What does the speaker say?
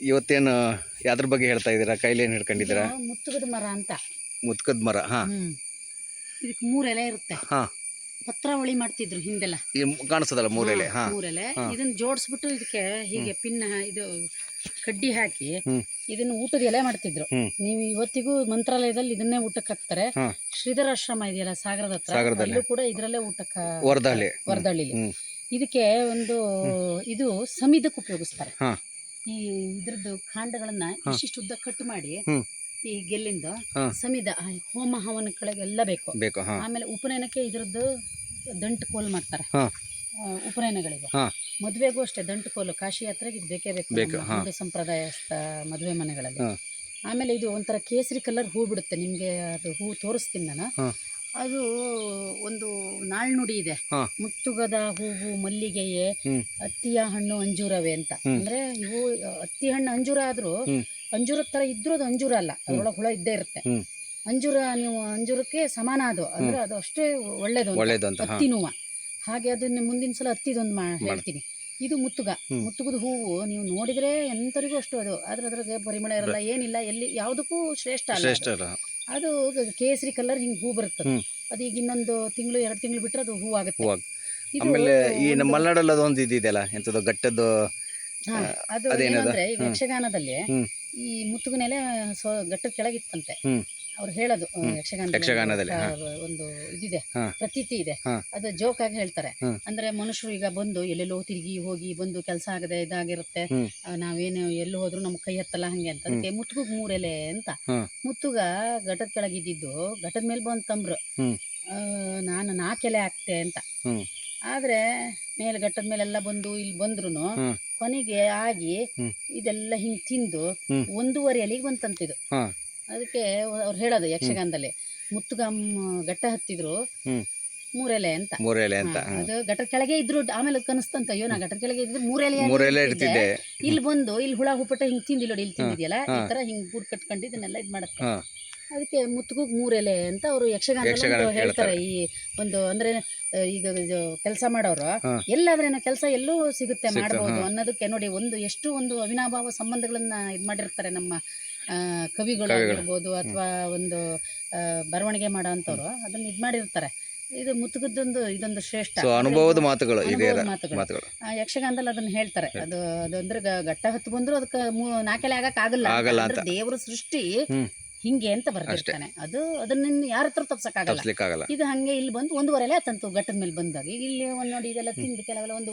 ಇವತ್ತೇನು ಯಾವ್ದ್ರ ಬಗ್ಗೆ ಹೇಳ್ತಾ ಇದ್ದೀರಾ? ಕೈಲಿ ಏನು ಹಿಡ್ಕೊಂಡಿದ್ದೀರಾ ಮುತ್ತುಗದ ಮರ ಅಂತ. ಮುತ್ಕದ ಮರ ಹಾಂ. ಇದಕ್ಕೆ ಮೂರೆಲೆ ಎಲೆ ಇರುತ್ತೆ. ಹಾಂ. ಪತ್ರಾವಳಿ ಮಾಡ್ತಿದ್ರು ಹಿಂದೆಲ್ಲ. ಈ ಮು- ಕಾಣಿಸ್ತದಲ್ಲ ಮೂರೆಲೆ ಹಾಂ ಮೂರೆಲೆ. ಇದನ್ನ ಜೋಡಿಸ್ಬಿಟ್ಟು ಇದಕ್ಕೆ ಹೀಗೆ ಪಿನ್ ಇದು ಕಡ್ಡಿ ಹಾಕಿ ಹ್ಮ್. ಇದನ್ನ ಊಟದ ಎಲೆ ಮಾಡ್ತಿದ್ರು. ಹ್ಮ್. ನೀವು ಇವತ್ತಿಗೂ ಮಂತ್ರಾಲಯದಲ್ಲಿ ಇದನ್ನೇ ಊಟಕ್ಕೆ ಹಾಕ್ತಾರೆ. ಶ್ರೀಧರ ಶ್ರೀಧರಾಶ್ರಮ ಇದೆಯಲ್ಲ ಸಾಗರದ ಹತ್ರ? ಸಾಗರದಲ್ಲಿ. ಅಲ್ಲೂ ಕೂಡ ಇದ್ರಲ್ಲೇ ಊಟಕ್ಕೆ ವರದಳ್ಳಿ ವರದಳ್ಳಿಲಿ ಹ್ಮ್. ಇದಕ್ಕೆ ಒಂದು ಇದು ಸಮಿದಕ್ಕೆ ಉಪಯೋಗಿಸ್ತಾರೆ. ಹಾ. ಈ ಇದ್ರದ್ದು ಕಾಂಡಗಳನ್ನ. ಇಷ್ಟಿಷ್ಟು ಉದ್ದ ಕಟ್ ಮಾಡಿ ಈ ಗೆಲ್ಲಿಂದ. ಸಮಿದ ಹೋಮ ಹವನಗಳಿಗೆಲ್ಲ ಬೇಕು ಬೇಕು ಹಾಂ ಆಮೇಲೆ ಉಪನಯನಕ್ಕೆ ಇದ್ರದ್ದು ದಂಟು ಕೋಲ್ ಮಾಡ್ತಾರೆ ಹಾ. ಉಪನಯನಗಳಿಗೆ ಹಾ. ಮದುವೆಗೂ ಅಷ್ಟೇ ದಂಟು ಕೋಲು ಕಾಶಿ ಯಾತ್ರೆಗೆ ಇದು ಬೇಕೇ ಬೇಕು ಬೇಕು, ನಮ್ಮ ಹಾ. ಹಿಂದೂ ಸಂಪ್ರದಾಯಸ್ಥ ಮದುವೆ ಮನೆಗಳಲ್ಲಿ ಹಾ. ಆಮೇಲೆ ಇದು ಒಂಥರ ಕೇಸರಿ ಕಲರ್ ಹೂ ಬಿಡುತ್ತೆ ನಿಮಗೆ ಅದು ಹೂ ತೋರಿಸ್ತೀನಿ ನಾನು ಹಾ. ಅದು ಒಂದು ನಾಳ್ನುಡಿ ಇದೆ. ಮುತ್ತುಗದ ಹೂವು ಮಲ್ಲಿಗೆಯೇ ಅತ್ತಿಯ ಹಣ್ಣು ಅಂಜೂರವೇ ಅಂತ. ಅಂದ್ರೆ ಇವು ಅತ್ತಿ ಹಣ್ಣು ಅಂಜೂರ ಆದ್ರೂ ಅಂಜೂರ ಅಂಜೂರದ ತರ ಇದ್ರೂ ಅದು ಅಂಜೂರ ಅಲ್ಲ. ಅದರೊಳಗೆ ಹುಳ ಇದ್ದೇ ಇರುತ್ತೆ. ಅಂಜೂರ ನೀವು ಅಂಜೂರಕ್ಕೆ ಸಮಾನ ಅದು. ಅಂದ್ರೆ ಅದು ಅಷ್ಟೇ ಒಳ್ಳೇದು ಅತ್ತಿ ಒಳ್ಳೇದು ಅಂತ ಹಾಂ. ಹತ್ತಿ ನೋವ. ಹಾಗೆ ಅದನ್ನ ಮುಂದಿನ ಸಲ ಅತ್ತಿದೊಂದು ಮಾ ಹೇಳ್ತೀನಿ. ಇದು ಮುತ್ತುಗ. ಮುತ್ತುಗದ ಹೂವು ನೀವು ನೋಡಿದ್ರೆ ಎಂತರಿಗೂ ಅಷ್ಟು ಅದು. ಆದ್ರೆ ಅದ್ರಾಗೆ ಪರಿಮಳ ಇರಲ್ಲ ಏನಿಲ್ಲ. ಎಲ್ಲಿ ಯಾವುದಕ್ಕೂ ಶ್ರೇಷ್ಠ ಅಲ್ಲ ಶ್ರೇಷ್ಠ ಅದು. ಕೇಸರಿ ಕಲರ್ ಹಿಂಗೆ ಹೂ ಬರುತ್ತೆ. ಅದು ಈಗ ಇನ್ನೊಂದು ತಿಂಗಳು ಎರಡು ತಿಂಗಳು ಬಿಟ್ಟರೆ ಅದು ಹೂ ಆಗುತ್ತೆ ಆಮೇಲೆ ಈ ನಮ್ಮ ಒಂದು- ಮಲೆನಾಡಲ್ಲಿ ಅದೊಂದು ಇದೆಯಲ್ಲ ಎಂಥದ್ದು ಗಟ್ಟದ್ದು ಹಾ, ಅದು ಅದೇನಂದ್ರೆ ಏನಂದ್ರೆ ಈಗ ಯಕ್ಷಗಾನದಲ್ಲಿ. ಈ ಮುತ್ತುಗನೆಲೆ ಸೊ ಗಟ್ಟದ ಕೆಳಗಿತ್ತಂತೆ. ಅವ್ರು ಹೇಳೋದು ಯಕ್ಷಗಾನದಲ್ಲಿ ಒಂದು ಇದಿದೆ. ಪ್ರತೀತಿ ಇದೆ. ಅದು ಜೋಕ್ ಆಗಿ ಹೇಳ್ತಾರೆ. ಅಂದ್ರೆ ಮನುಷ್ಯರು ಈಗ ಬಂದು ಎಲ್ಲೆಲ್ಲೋ ತಿರುಗಿ ಹೋಗಿ ಬಂದು ಕೆಲಸ ಆಗದೆ ಇದಾಗಿರುತ್ತೆ. ನಾವೇನು ಎಲ್ಲಿ ಹೋದ್ರು ನಮ್ ಕೈ ಹತ್ತಲ್ಲ ಹಂಗೆ ಅಂತ. ಅದಕ್ಕೆ ಮುತ್ತುಗ ಮೂರೆಲೆ ಅಂತ. ಮುತ್ತುಗ ಘಟದ ಕೆಳಗಿದ್ದಿದ್ದು ಘಟದ ಮೇಲೆ ಬಂದು ತಂಬ್ರು. ನಾನು ನಾಕೆಲೆ ಹಾಕ್ತೆ ಅಂತ. ಆದ್ರೆ ಮೇಲೆ ಘಟ್ಟದ ಮೇಲೆಲ್ಲ ಬಂದು ಇಲ್ಲಿ ಬಂದ್ರು. ಕೊನೆಗೆ ಆಗಿ. ಇದೆಲ್ಲ ಹಿಂಗ್ ತಿಂದು ಒಂದೂವರೆ ಎಲೆಗೆ ಬಂತಂತಿದು. ಅದಕ್ಕೆ ಅವ್ರು ಹೇಳೋದು ಯಕ್ಷಗಾನದಲ್ಲಿ ಮುತ್ತುಗಮ್ ಘಟ್ಟ ಹತ್ತಿದ್ರು ಮೂರೆಲೆ ಅಂತ. ಮೂರೆಲೆ ಅಂತ ಅದು ಘಟ್ಟದ ಕೆಳಗೆ ಇದ್ರು ಆಮೇಲೆ ಕನಸ್ತಂತ ಅಯ್ಯೋ ನಾ ಘಟ್ಟದ ಕೆಳಗೆ ಇದ್ರು ಮೂರೆಲೆ ಮೂರೆಲೆ ಇರ್ತಿದ್ದೆ. ಇಲ್ಲಿ ಬಂದು ಇಲ್ಲಿ ಹುಳ ಹುಪ್ಪಟ ಹಿಂಗ್ ತಿಂದಿಲ್ಲ ನೋಡಿ ಇಲ್ಲಿ ತಿಂದಿದ್ಯಲ್ಲ ಈ ತರ ಹಿಂಗ್ ಗೂಡ್ ಕಟ್ಕೊಂಡು ಇದನ್ನೆಲ್ಲ ಇದ್ ಮಾಡುತ್ತೆ. ಅದಕ್ಕೆ ಮುತ್ತುಗುಗ್ ಮೂರೆಲೆ ಅಂತ ಅವರು ಯಕ್ಷಗಾನ ಯಕ್ಷಗಾನದಲ್ಲಿ ಹೇಳ್ತಾರೆ ಈ ಒಂದು ಅಂದ್ರೆ ಈಗ ಕೆಲಸ ಮಾಡೋರು. ಎಲ್ಲಾದ್ರೇನ ಕೆಲಸ ಎಲ್ಲೂ ಸಿಗುತ್ತೆ ಮಾಡಬಹುದು. ಅನ್ನೋದಕ್ಕೆ ನೋಡಿ ಒಂದು ಎಷ್ಟು ಒಂದು ಅವಿನಾಭಾವ ಸಂಬಂಧಗಳನ್ನ ಇದ್ ಮಾಡಿರ್ತಾರೆ ನಮ್ಮ ಕವಿಗಳು. ಆಗಿರ್ಬೋದು ಅಥವಾ ಒಂದು ಬರವಣಿಗೆ ಮಾಡೋ ಅಂಥವ್ರು ಅದನ್ನ ಇದ್ ಮಾಡಿರ್ತಾರೆ ಇದು ಮುತ್ತುಗದ್ದೊಂದು ಇದೊಂದು ಶ್ರೇಷ್ಠ. ಅನುಭವದ ಮಾತುಗಳು ಮಾತುಗಳು. ಯಕ್ಷಗಾನದಲ್ಲಿ ಅದನ್ನ ಹೇಳ್ತಾರೆ. ಅದು ಅದಂದ್ರೆ ಘಟ್ಟ ಹತ್ತು ಬಂದ್ರು ಅದಕ್ಕೆ ನಾಕೆಲೆ ಆಗಕ್ ಆಗಲ್ಲ. ದೇವರ ಸೃಷ್ಟಿ. ಹಿಂಗೆ ಅಂತ ಬರ್ದಿರ್ತಾನೆ. ಅದು ಅದನ್ನ ಯಾರ ಹತ್ರ ತಪ್ಸಕ್ಕಾಗಲ್ಲ. ಇದು ಹಂಗೆ ಇಲ್ಲಿ ಬಂದು ಒಂದೂವರೆಲೆ ತಂತು ಘಟ್ಟದ ಮೇಲೆ ಬಂದಾಗ. ಇಲ್ಲಿ ಒಂದ್ ನೋಡಿ ಇದೆಲ್ಲ ತಿಂದು ಕೆಲವೆಲ್ಲ ಒಂದು